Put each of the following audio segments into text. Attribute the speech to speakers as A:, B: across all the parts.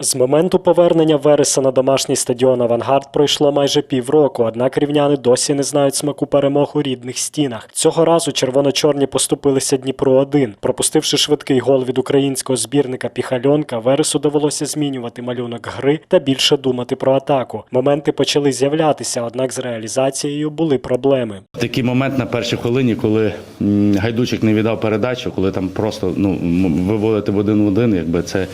A: З моменту повернення Вереса на домашній стадіон Авангард пройшло майже півроку, однак рівняни досі не знають смаку перемог у рідних стінах. Цього разу червоно-чорні поступилися Дніпро 1 Пропустивши швидкий гол від українського збірника Піхальонка, Вересу довелося змінювати малюнок гри та більше думати про атаку. Моменти почали з'являтися, однак з реалізацією були проблеми.
B: Такий момент на першій хвилині, коли гайдучик не віддав передачу, коли там просто ну виводити в один в один, якби це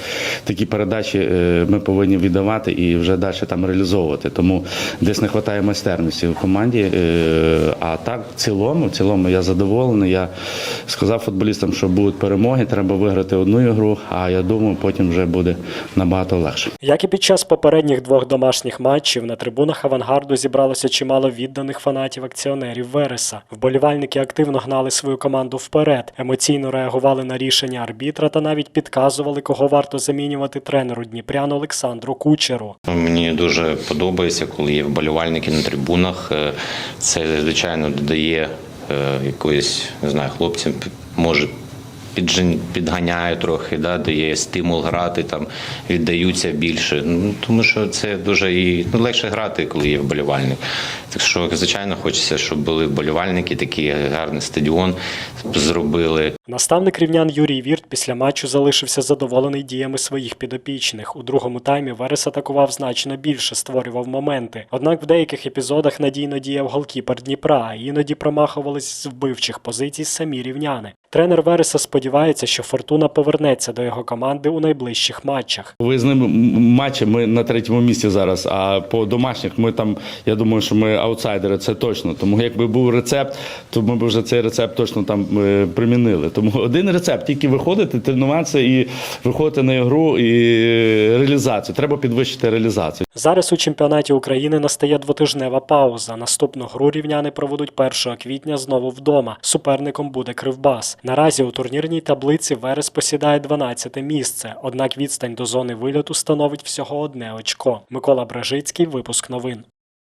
B: такі передачі е, ми повинні віддавати і вже далі там реалізовувати. Тому десь не вистачає майстерності в команді. Е, А так, в цілому, в цілому я задоволений. Я сказав футболістам, що будуть перемоги, треба виграти одну ігру. А я думаю, потім вже буде набагато легше.
A: Як і під час попередніх двох домашніх матчів, на трибунах авангарду зібралося чимало відданих фанатів акціонерів Вереса. Вболівальники активно гнали свою команду вперед, емоційно реагували на рішення арбітра та навіть підказували, кого варто замінювати тренеру Дніпряну Олександру Кучеру.
C: Мені дуже подобається, коли є вболівальники на трибунах. Е, Це звичайно додає е, якоїсь, не знаю, хлопцям може. Підганяє трохи, да, дає стимул грати, там віддаються більше. Ну тому що це дуже і ну, легше грати, коли є вболівальник. Так що, звичайно, хочеться, щоб були вболівальники, такий гарний стадіон зробили.
A: Наставник рівнян Юрій Вірт після матчу залишився задоволений діями своїх підопічних. У другому таймі Верес атакував значно більше, створював моменти. Однак в деяких епізодах надійно діяв голкіпер Дніпра, а іноді промахувались з вбивчих позицій самі рівняни. Тренер Вереса сподівається, що Фортуна повернеться до його команди у найближчих матчах.
B: Виїзним м- матчем ми на третьому місці зараз. А по домашніх ми там, я думаю, що ми аутсайдери, це точно. Тому якби був рецепт, то ми б вже цей рецепт точно там е, примінили. Тому один рецепт тільки виходити, тренуватися і виходити на ігру і реалізацію. Треба підвищити реалізацію.
A: Зараз у чемпіонаті України настає двотижнева пауза. Наступну гру рівняни проведуть 1 квітня знову вдома. Суперником буде Кривбас. Наразі у турнірній таблиці Верес посідає 12 місце, однак відстань до зони вильоту становить всього одне очко. Микола Бражицький, випуск новин.